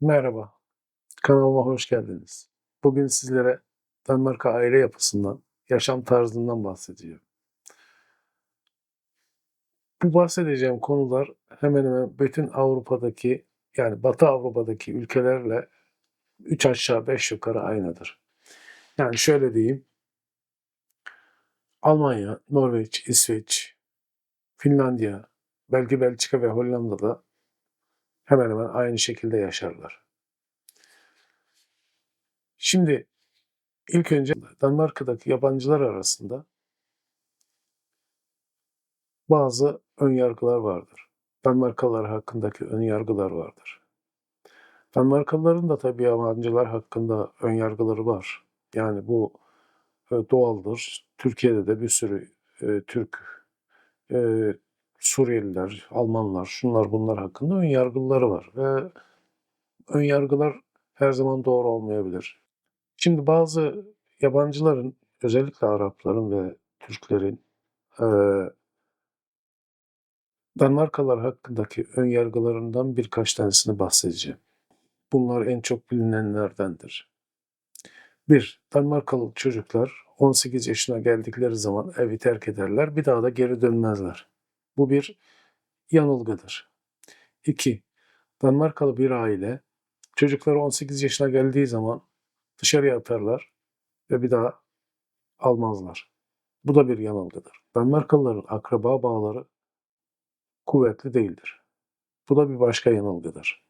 Merhaba, kanalıma hoş geldiniz. Bugün sizlere Danimarka aile yapısından, yaşam tarzından bahsedeceğim. Bu bahsedeceğim konular hemen hemen bütün Avrupa'daki yani Batı Avrupa'daki ülkelerle 3 aşağı 5 yukarı aynıdır. Yani şöyle diyeyim. Almanya, Norveç, İsveç, Finlandiya, belki Belçika ve Hollanda'da hemen hemen aynı şekilde yaşarlar. Şimdi ilk önce Danimarka'daki yabancılar arasında bazı ön yargılar vardır. Danimarkalılar hakkındaki ön yargılar vardır. Danimarkalıların da tabii yabancılar hakkında ön yargıları var. Yani bu e, doğaldır. Türkiye'de de bir sürü e, Türk, e, Suriyeliler, Almanlar, şunlar bunlar hakkında ön yargıları var. Ve ön yargılar her zaman doğru olmayabilir. Şimdi bazı yabancıların, özellikle Arapların ve Türklerin e, Danimarkalılar hakkındaki ön yargılarından birkaç tanesini bahsedeceğim. Bunlar en çok bilinenlerdendir. 1. Danimarkalı çocuklar 18 yaşına geldikleri zaman evi terk ederler. Bir daha da geri dönmezler. Bu bir yanılgıdır. 2. Danimarkalı bir aile çocukları 18 yaşına geldiği zaman dışarıya atarlar ve bir daha almazlar. Bu da bir yanılgıdır. Danimarkalıların akraba bağları kuvvetli değildir. Bu da bir başka yanılgıdır.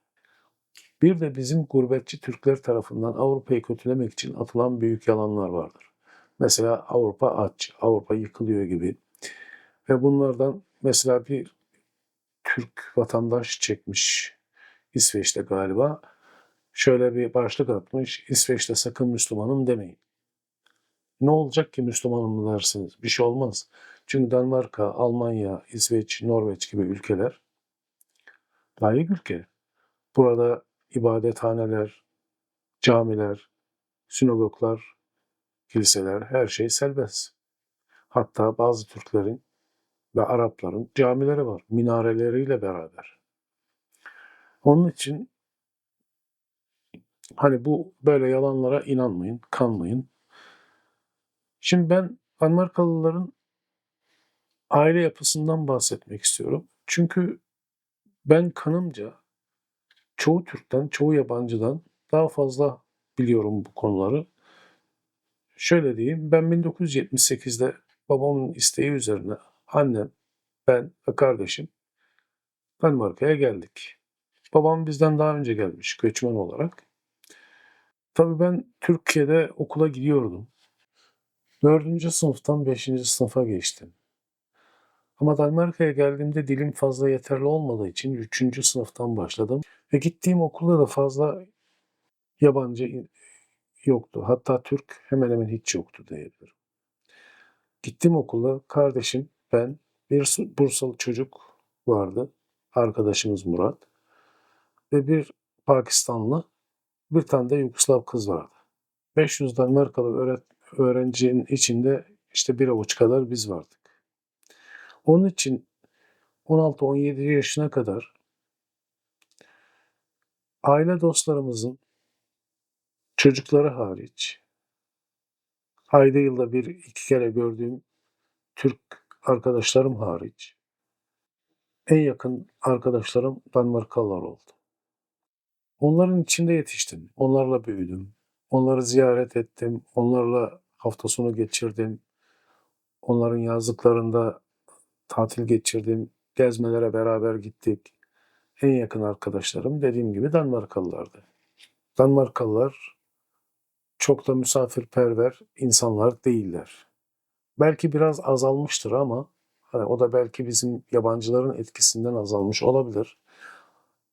Bir de bizim gurbetçi Türkler tarafından Avrupa'yı kötülemek için atılan büyük yalanlar vardır. Mesela Avrupa aç, Avrupa yıkılıyor gibi. Ve bunlardan mesela bir Türk vatandaş çekmiş İsveç'te galiba. Şöyle bir başlık atmış. İsveç'te sakın Müslümanım demeyin. Ne olacak ki Müslümanım dersiniz? Bir şey olmaz. Çünkü Danimarka, Almanya, İsveç, Norveç gibi ülkeler layık ülke. Burada ibadethaneler, camiler, sinagoglar, kiliseler her şey serbest. Hatta bazı Türklerin ve Arapların camileri var minareleriyle beraber. Onun için hani bu böyle yalanlara inanmayın, kanmayın. Şimdi ben Danimarkalıların aile yapısından bahsetmek istiyorum. Çünkü ben kanımca çoğu Türk'ten, çoğu yabancıdan daha fazla biliyorum bu konuları. Şöyle diyeyim, ben 1978'de babamın isteği üzerine annem, ben ve kardeşim Danimarka'ya geldik. Babam bizden daha önce gelmiş göçmen olarak. Tabii ben Türkiye'de okula gidiyordum. Dördüncü sınıftan beşinci sınıfa geçtim. Ama Danimarka'ya geldiğimde dilim fazla yeterli olmadığı için üçüncü sınıftan başladım. Ve gittiğim okulda da fazla yabancı yoktu. Hatta Türk hemen hemen hiç yoktu diyebilirim. Gittim okula kardeşim, ben, bir Bursalı çocuk vardı. Arkadaşımız Murat. Ve bir Pakistanlı, bir tane de Yugoslav kız vardı. 500 Danimarkalı öğrencinin içinde işte bir avuç kadar biz vardık. Onun için 16-17 yaşına kadar aile dostlarımızın çocukları hariç ayda yılda bir iki kere gördüğüm Türk arkadaşlarım hariç en yakın arkadaşlarım Danimarkalılar oldu. Onların içinde yetiştim. Onlarla büyüdüm. Onları ziyaret ettim. Onlarla hafta sonu geçirdim. Onların yazlıklarında tatil geçirdim. Gezmelere beraber gittik. En yakın arkadaşlarım dediğim gibi Danimarkalılardı. Danimarkalılar çok da misafirperver insanlar değiller. Belki biraz azalmıştır ama hani o da belki bizim yabancıların etkisinden azalmış olabilir.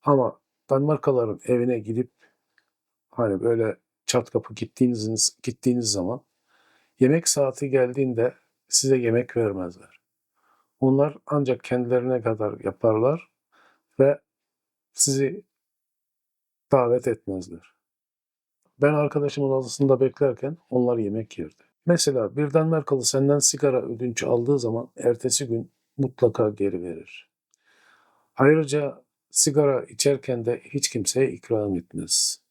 Ama Danimarkalıların evine gidip hani böyle çat kapı gittiğiniz gittiğiniz zaman yemek saati geldiğinde size yemek vermezler. Onlar ancak kendilerine kadar yaparlar ve sizi davet etmezler. Ben arkadaşımın odasında beklerken onlar yemek yerdi. Mesela bir Danimarkalı senden sigara ödünç aldığı zaman ertesi gün mutlaka geri verir. Ayrıca sigara içerken de hiç kimseye ikram etmez.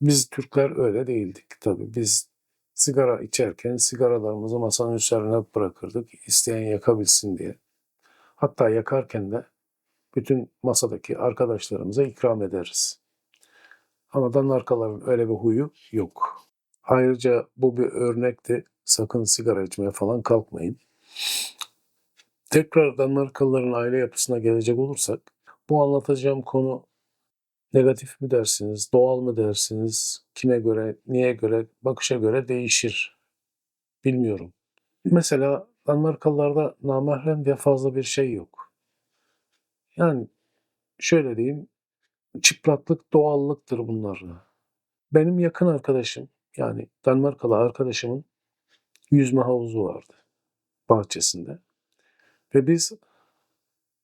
Biz Türkler öyle değildik tabii. Biz sigara içerken sigaralarımızı masanın üzerine bırakırdık. isteyen yakabilsin diye. Hatta yakarken de bütün masadaki arkadaşlarımıza ikram ederiz. Ama Danimarkalıların öyle bir huyu yok. Ayrıca bu bir örnekti. Sakın sigara içmeye falan kalkmayın. Tekrar Danimarkalıların aile yapısına gelecek olursak, bu anlatacağım konu negatif mi dersiniz, doğal mı dersiniz, kime göre, niye göre, bakışa göre değişir. Bilmiyorum. Mesela Danimarkalılarda namahrem diye fazla bir şey yok. Yani şöyle diyeyim, çıplaklık doğallıktır bunlarda. Benim yakın arkadaşım, yani Danimarkalı arkadaşımın yüzme havuzu vardı bahçesinde. Ve biz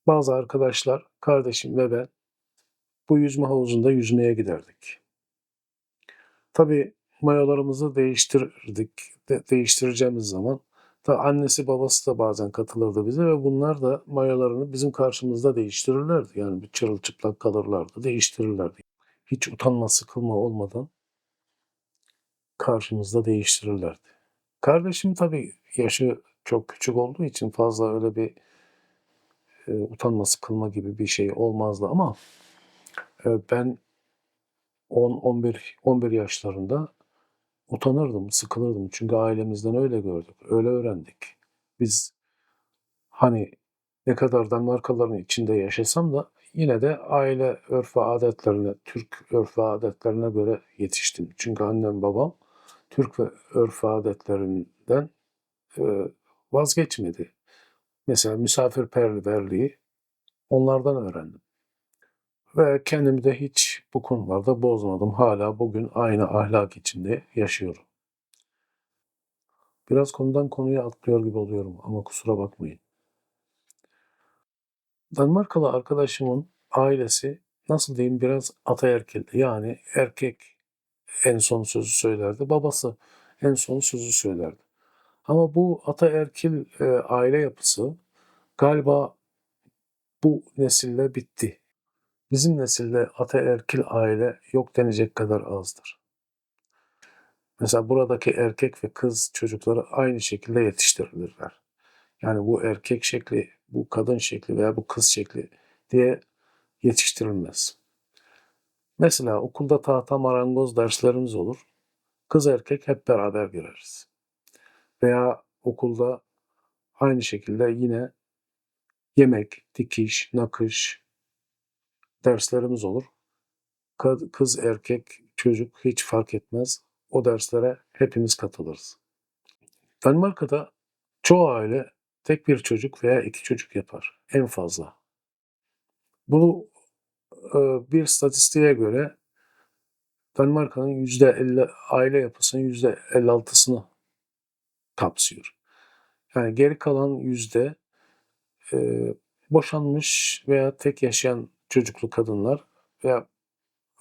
bazı arkadaşlar, kardeşim ve ben bu yüzme havuzunda yüzmeye giderdik. Tabii mayolarımızı değiştirdik. De, değiştireceğimiz zaman da annesi babası da bazen katılırdı bize ve bunlar da mayolarını bizim karşımızda değiştirirlerdi. Yani bir çırılçıplak kalırlardı, değiştirirlerdi. Hiç utanma sıkılma olmadan karşımızda değiştirirlerdi. Kardeşim tabii yaşı çok küçük olduğu için fazla öyle bir e, utanma sıkılma gibi bir şey olmazdı ama e, ben 10 11 11 yaşlarında utanırdım, sıkılırdım. Çünkü ailemizden öyle gördük, öyle öğrendik. Biz hani ne kadar Danimarkalıların içinde yaşasam da yine de aile örf ve adetlerine, Türk örf ve adetlerine göre yetiştim. Çünkü annem babam Türk ve örf adetlerinden e, vazgeçmedi. Mesela misafirperverliği onlardan öğrendim. Ve kendimi de hiç bu konularda bozmadım. Hala bugün aynı ahlak içinde yaşıyorum. Biraz konudan konuya atlıyor gibi oluyorum ama kusura bakmayın. Danimarkalı arkadaşımın ailesi nasıl diyeyim biraz ataerkildi. Yani erkek en son sözü söylerdi. Babası en son sözü söylerdi. Ama bu ataerkil e, aile yapısı galiba bu nesille bitti. Bizim nesilde ataerkil aile yok denecek kadar azdır. Mesela buradaki erkek ve kız çocukları aynı şekilde yetiştirilirler. Yani bu erkek şekli, bu kadın şekli veya bu kız şekli diye yetiştirilmez. Mesela okulda tahta marangoz derslerimiz olur. Kız erkek hep beraber gireriz. Veya okulda aynı şekilde yine yemek, dikiş, nakış derslerimiz olur. Kız, erkek, çocuk hiç fark etmez. O derslere hepimiz katılırız. Danimarka'da çoğu aile tek bir çocuk veya iki çocuk yapar. En fazla. Bunu bir statistiğe göre Danimarka'nın %50 aile yapısının %56'sını kapsıyor. Yani geri kalan yüzde e, boşanmış veya tek yaşayan çocuklu kadınlar veya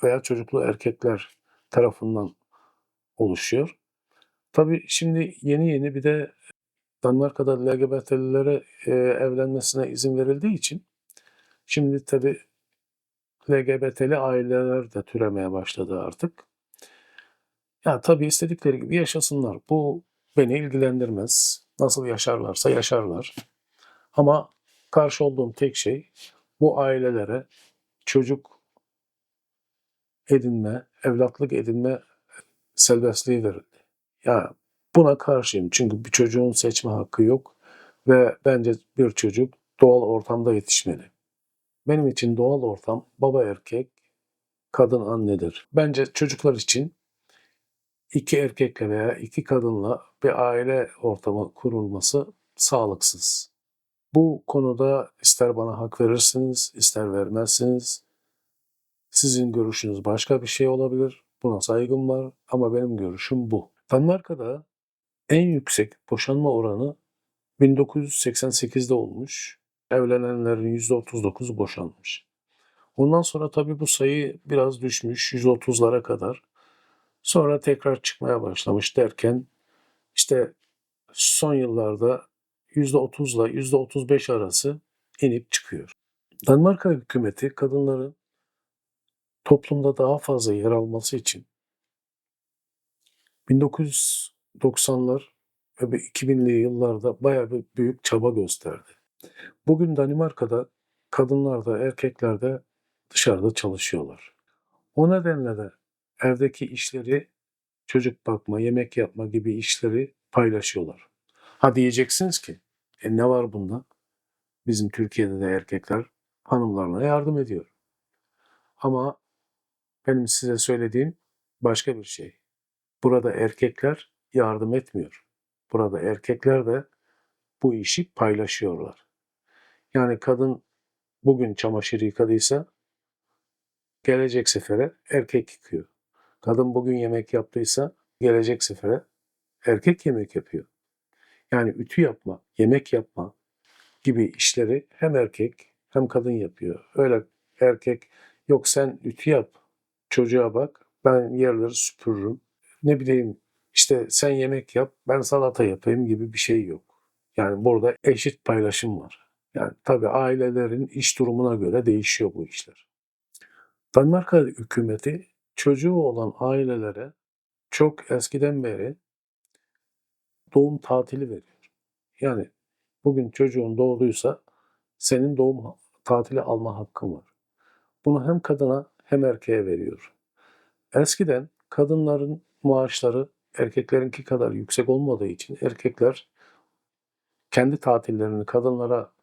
veya çocuklu erkekler tarafından oluşuyor. Tabii şimdi yeni yeni bir de Danimarka'da LGBT'lilere e, evlenmesine izin verildiği için şimdi tabii LGBT'li aileler de türemeye başladı artık. Ya tabii istedikleri gibi yaşasınlar. Bu beni ilgilendirmez. Nasıl yaşarlarsa yaşarlar. Ama karşı olduğum tek şey bu ailelere çocuk edinme, evlatlık edinme serbestliği verildi. Ya buna karşıyım. Çünkü bir çocuğun seçme hakkı yok ve bence bir çocuk doğal ortamda yetişmeli. Benim için doğal ortam baba erkek, kadın annedir. Bence çocuklar için iki erkekle veya iki kadınla bir aile ortamı kurulması sağlıksız. Bu konuda ister bana hak verirsiniz, ister vermezsiniz. Sizin görüşünüz başka bir şey olabilir. Buna saygım var ama benim görüşüm bu. Danimarka'da en yüksek boşanma oranı 1988'de olmuş. Evlenenlerin %39'u boşanmış. Ondan sonra tabii bu sayı biraz düşmüş 130'lara kadar. Sonra tekrar çıkmaya başlamış derken işte son yıllarda %30 ile %35 arası inip çıkıyor. Danimarka hükümeti kadınların toplumda daha fazla yer alması için 1990'lar ve 2000'li yıllarda bayağı bir büyük çaba gösterdi. Bugün Danimarka'da kadınlar da erkekler de dışarıda çalışıyorlar. O nedenle de evdeki işleri çocuk bakma, yemek yapma gibi işleri paylaşıyorlar. Ha diyeceksiniz ki e ne var bunda? Bizim Türkiye'de de erkekler hanımlarına yardım ediyor. Ama benim size söylediğim başka bir şey. Burada erkekler yardım etmiyor. Burada erkekler de bu işi paylaşıyorlar. Yani kadın bugün çamaşır yıkadıysa gelecek sefere erkek yıkıyor. Kadın bugün yemek yaptıysa gelecek sefere erkek yemek yapıyor. Yani ütü yapma, yemek yapma gibi işleri hem erkek hem kadın yapıyor. Öyle erkek yok sen ütü yap, çocuğa bak, ben yerleri süpürürüm. Ne bileyim işte sen yemek yap, ben salata yapayım gibi bir şey yok. Yani burada eşit paylaşım var. Yani tabii ailelerin iş durumuna göre değişiyor bu işler. Danimarka hükümeti çocuğu olan ailelere çok eskiden beri doğum tatili veriyor. Yani bugün çocuğun doğduysa senin doğum tatili alma hakkın var. Bunu hem kadına hem erkeğe veriyor. Eskiden kadınların maaşları erkeklerinki kadar yüksek olmadığı için erkekler kendi tatillerini kadınlara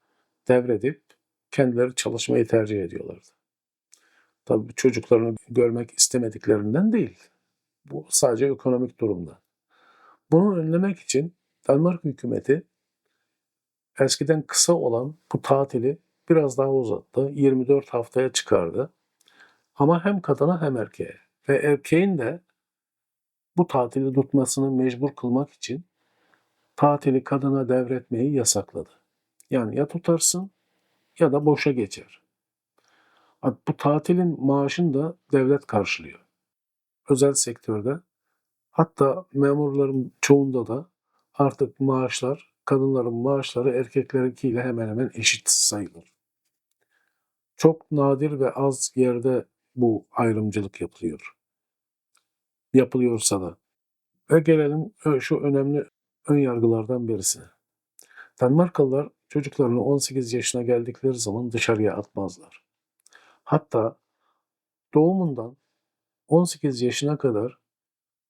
devredip kendileri çalışmayı tercih ediyorlardı. Tabii çocuklarını görmek istemediklerinden değil. Bu sadece ekonomik durumda. Bunu önlemek için Danimarka hükümeti eskiden kısa olan bu tatili biraz daha uzattı. 24 haftaya çıkardı. Ama hem kadına hem erkeğe. Ve erkeğin de bu tatili tutmasını mecbur kılmak için tatili kadına devretmeyi yasakladı. Yani ya tutarsın ya da boşa geçer. Bu tatilin maaşını da devlet karşılıyor. Özel sektörde hatta memurların çoğunda da artık maaşlar, kadınların maaşları erkeklerinkiyle hemen hemen eşit sayılır. Çok nadir ve az yerde bu ayrımcılık yapılıyor. Yapılıyorsa da. Ve gelelim şu önemli ön yargılardan birisine. Danimarkalılar çocuklarını 18 yaşına geldikleri zaman dışarıya atmazlar. Hatta doğumundan 18 yaşına kadar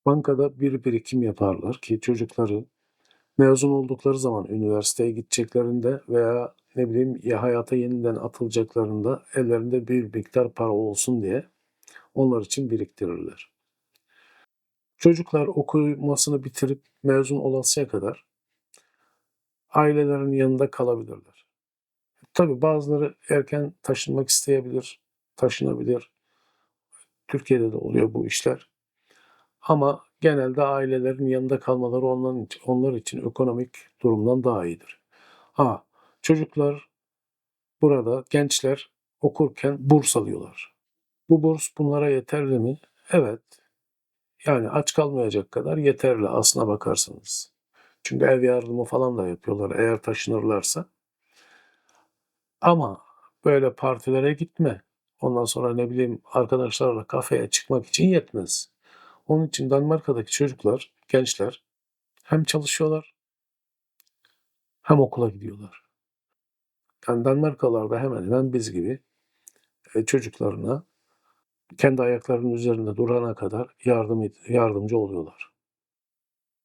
bankada bir birikim yaparlar ki çocukları mezun oldukları zaman üniversiteye gideceklerinde veya ne bileyim ya hayata yeniden atılacaklarında ellerinde bir miktar para olsun diye onlar için biriktirirler. Çocuklar okumasını bitirip mezun olasıya kadar ailelerin yanında kalabilirler. Tabii bazıları erken taşınmak isteyebilir, taşınabilir. Türkiye'de de oluyor bu işler. Ama genelde ailelerin yanında kalmaları onların onlar için ekonomik durumdan daha iyidir. Ha, çocuklar burada gençler okurken burs alıyorlar. Bu burs bunlara yeterli mi? Evet. Yani aç kalmayacak kadar yeterli aslına bakarsanız. Çünkü ev yardımı falan da yapıyorlar eğer taşınırlarsa. Ama böyle partilere gitme. Ondan sonra ne bileyim arkadaşlarla kafeye çıkmak için yetmez. Onun için Danimarka'daki çocuklar, gençler hem çalışıyorlar hem okula gidiyorlar. Yani Danimarkalılar hemen hemen biz gibi e, çocuklarına kendi ayaklarının üzerinde durana kadar yardım yardımcı oluyorlar.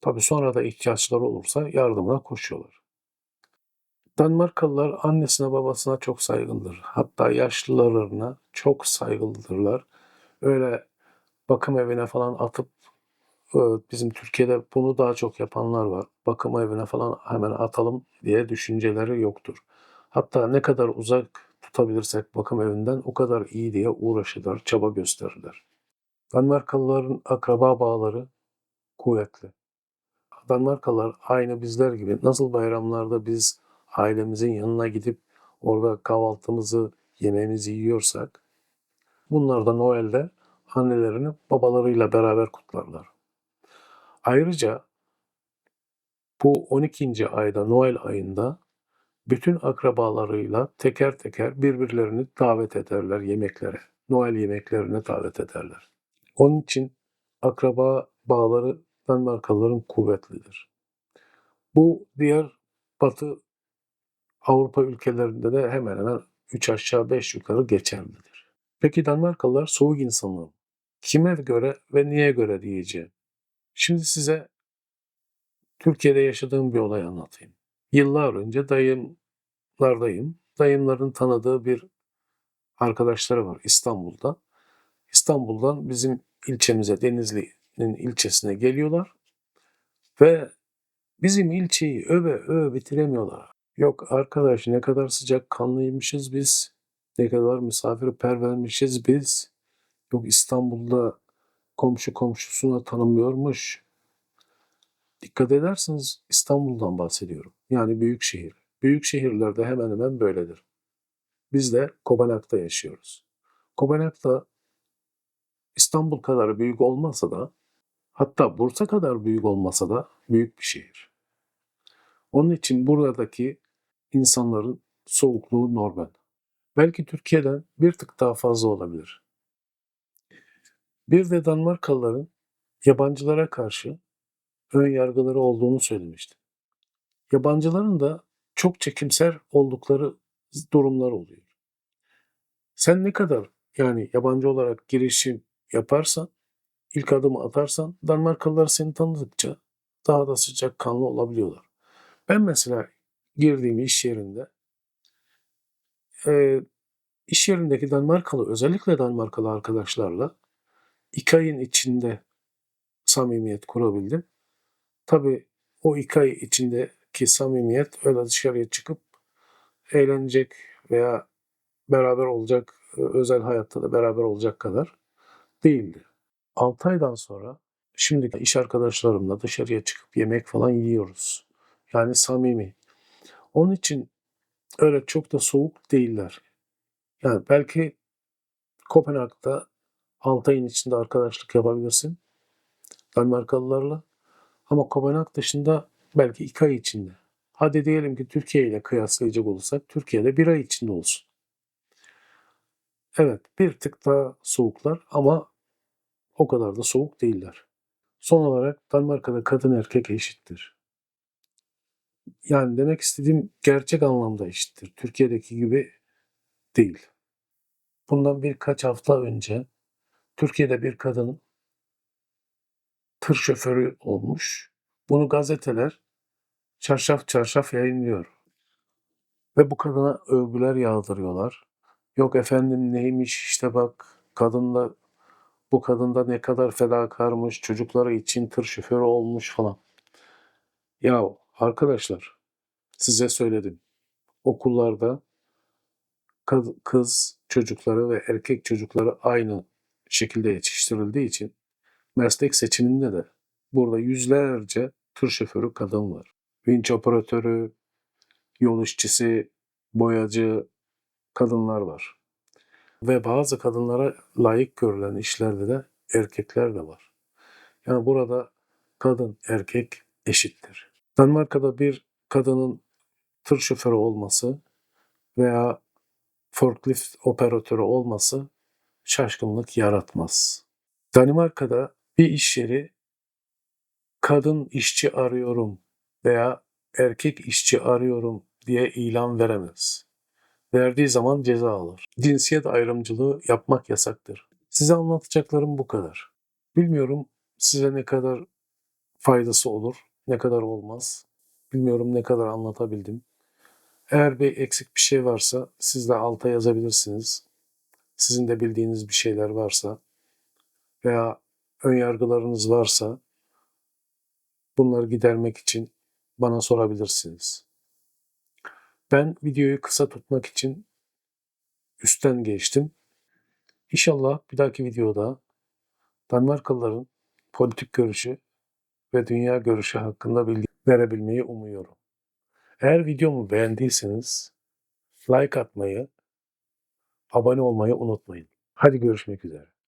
Tabii sonra da ihtiyaçları olursa yardımına koşuyorlar. Danimarkalılar annesine babasına çok saygılıdır. Hatta yaşlılarına çok saygılıdırlar. Öyle bakım evine falan atıp bizim Türkiye'de bunu daha çok yapanlar var. Bakım evine falan hemen atalım diye düşünceleri yoktur. Hatta ne kadar uzak tutabilirsek bakım evinden o kadar iyi diye uğraşırlar, çaba gösterirler. Danimarkalıların akraba bağları kuvvetli. Danimarkalılar aynı bizler gibi nasıl bayramlarda biz ailemizin yanına gidip orada kahvaltımızı, yemeğimizi yiyorsak bunlar da Noel'de annelerini babalarıyla beraber kutlarlar. Ayrıca bu 12. ayda Noel ayında bütün akrabalarıyla teker teker birbirlerini davet ederler yemeklere. Noel yemeklerine davet ederler. Onun için akraba bağları Danimarkalıların kuvvetlidir. Bu diğer Batı Avrupa ülkelerinde de hemen hemen 3 aşağı 5 yukarı geçerlidir. Peki Danimarkalılar soğuk insanlar mı? Kime göre ve niye göre diyeceğim. Şimdi size Türkiye'de yaşadığım bir olay anlatayım. Yıllar önce dayımlardayım. Dayımların tanıdığı bir arkadaşları var İstanbul'da. İstanbul'dan bizim ilçemize, Denizli'nin ilçesine geliyorlar. Ve bizim ilçeyi öve öve bitiremiyorlar. Yok arkadaş ne kadar sıcak kanlıymışız biz. Ne kadar misafirpervermişiz biz. Yok İstanbul'da komşu komşusuna tanımıyormuş. Dikkat ederseniz İstanbul'dan bahsediyorum. Yani büyük şehir. Büyük şehirlerde hemen hemen böyledir. Biz de Kopenhag'da yaşıyoruz. Kopenhag'da İstanbul kadar büyük olmasa da hatta Bursa kadar büyük olmasa da büyük bir şehir. Onun için buradaki insanların soğukluğu normal. Belki Türkiye'den bir tık daha fazla olabilir. Bir de Danimarkalıların yabancılara karşı ön yargıları olduğunu söylemiştim. Yabancıların da çok çekimser oldukları durumlar oluyor. Sen ne kadar yani yabancı olarak girişim yaparsan, ilk adımı atarsan Danimarkalılar seni tanıdıkça daha da sıcak kanlı olabiliyorlar. Ben mesela girdiğim iş yerinde e, iş yerindeki Danimarkalı özellikle Danimarkalı arkadaşlarla iki ayın içinde samimiyet kurabildim. Tabii o iki ay içindeki samimiyet öyle dışarıya çıkıp eğlenecek veya beraber olacak, özel hayatta da beraber olacak kadar değildi. 6 aydan sonra şimdi iş arkadaşlarımla dışarıya çıkıp yemek falan yiyoruz. Yani samimi. Onun için öyle çok da soğuk değiller. Yani belki Kopenhag'da 6 ayın içinde arkadaşlık yapabilirsin. Danimarkalılarla. Ama Kopenhag dışında belki 2 ay içinde. Hadi diyelim ki Türkiye ile kıyaslayacak olursak Türkiye'de bir ay içinde olsun. Evet bir tık daha soğuklar ama o kadar da soğuk değiller. Son olarak Danimarka'da kadın erkek eşittir. Yani demek istediğim gerçek anlamda eşittir. Türkiye'deki gibi değil. Bundan birkaç hafta önce Türkiye'de bir kadın tır şoförü olmuş. Bunu gazeteler çarşaf çarşaf yayınlıyor. Ve bu kadına övgüler yağdırıyorlar. Yok efendim neymiş işte bak kadınla bu kadında ne kadar fedakarmış, çocukları için tır şoförü olmuş falan. Ya arkadaşlar size söyledim. Okullarda kız çocukları ve erkek çocukları aynı şekilde yetiştirildiği için meslek seçiminde de burada yüzlerce tır şoförü kadın var. Vinç operatörü, yol işçisi, boyacı kadınlar var. Ve bazı kadınlara layık görülen işlerde de erkekler de var. Yani burada kadın erkek eşittir. Danimarka'da bir kadının tır şoförü olması veya forklift operatörü olması şaşkınlık yaratmaz. Danimarka'da bir iş yeri kadın işçi arıyorum veya erkek işçi arıyorum diye ilan veremez. Verdiği zaman ceza alır. Cinsiyet ayrımcılığı yapmak yasaktır. Size anlatacaklarım bu kadar. Bilmiyorum size ne kadar faydası olur, ne kadar olmaz. Bilmiyorum ne kadar anlatabildim. Eğer bir eksik bir şey varsa siz de alta yazabilirsiniz. Sizin de bildiğiniz bir şeyler varsa veya ön yargılarınız varsa bunları gidermek için bana sorabilirsiniz. Ben videoyu kısa tutmak için üstten geçtim. İnşallah bir dahaki videoda Danimarkalıların politik görüşü ve dünya görüşü hakkında bilgi verebilmeyi umuyorum. Eğer videomu beğendiyseniz like atmayı, abone olmayı unutmayın. Hadi görüşmek üzere.